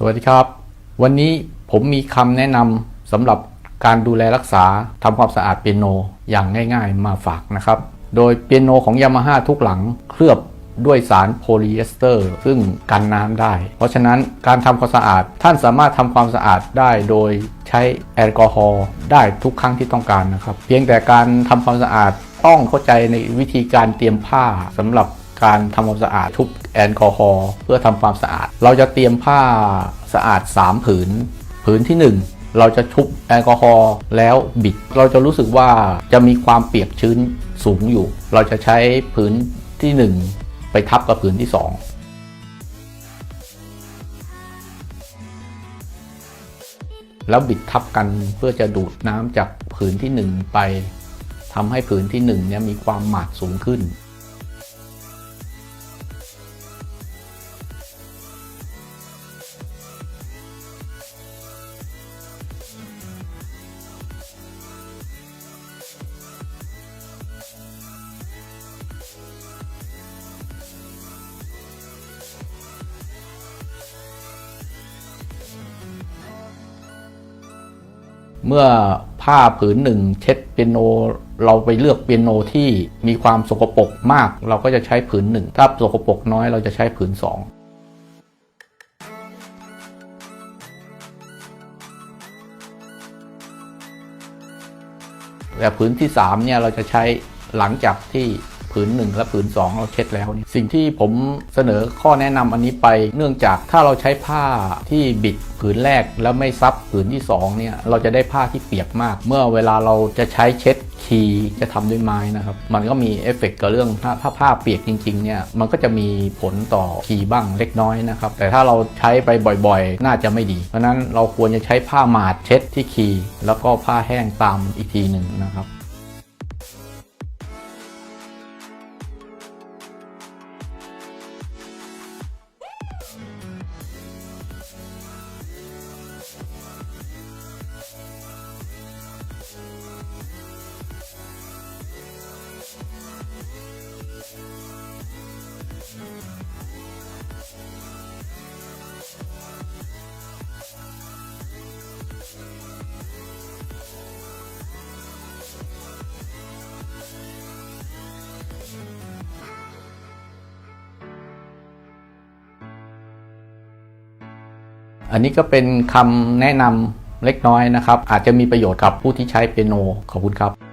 สวัสดีครับ วันนี้ผมมีคำแนะนำสำหรับการดูแลรักษาทำความสะอาดเปียโนอย่างง่ายๆ มาฝากนะครับ โดยเปียโนของยามาฮ่าทุกหลังเคลือบด้วยสารโพลีเอสเตอร์ ซึ่งกันน้ำได้ เพราะฉะนั้นการทำความสะอาดท่านสามารถทำความสะอาดได้โดยใช้แอลกอฮอล์ได้ทุกครั้งที่ต้องการนะครับ เพียงแต่การทำความสะอาดต้องเข้าใจในวิธีการเตรียมผ้าสำหรับ การทำความสะอาดทุบแอลกอฮอล์เพื่อทำความสะอาด เราจะเตรียมผ้าสะอาด 3 ผืน ผืนที่ 1 เราจะชุบแอลกอฮอล์แล้วบิด เราจะรู้สึกว่าจะมีความเปียกชื้นสูงอยู่ เราจะใช้ผืนที่ 1 ไปทับกับผืนที่ 2แล้วบิดทับกันเพื่อจะดูดน้ำจากผืนที่ 1 ไปทำให้ผืนที่1เนี่ยมีความหมาดสูงขึ้น เมื่อผ้าผืนหนึ่งเช็ดเปียโน เราไปเลือกเปียโนที่มีความสกปรกมาก เราก็จะใช้ผืนหนึ่งถ้าสกปรกน้อยเราจะใช้ผืนสองแต่ผืนที่3เนี่ยเราจะใช้หลังจากที่ ผืน 1 และผืน 2 เราเช็ดแล้วนี่สิ่งที่ผมเสนอข้อแนะนำอันนี้ไป เนื่องจากถ้าเราใช้ผ้าที่บิดผืนแรกแล้วไม่ซับผืนที่2เนี่ยเราจะได้ผ้าที่เปียกมาก เมื่อเวลาเราจะใช้เช็ดคีจะทำด้วยไม้นะครับ มันก็มีเอฟเฟกต์กับเรื่องถ้าถ้าผ้าเปียกจริงๆเนี่ยมันก็จะมีผลต่อคีบ้างเล็กน้อยนะครับ แต่ถ้าเราใช้ไปบ่อยๆ น่าจะไม่ดี เพราะนั้นเราควรจะใช้ผ้าหมาดเช็ดที่คีแล้วก็ผ้าแห้งตามอีกทีหนึ่งนะครับ อันนี้ก็เป็นคำแนะนำเล็กน้อยนะครับ อาจจะมีประโยชน์กับผู้ที่ใช้เปียโน ขอบคุณครับ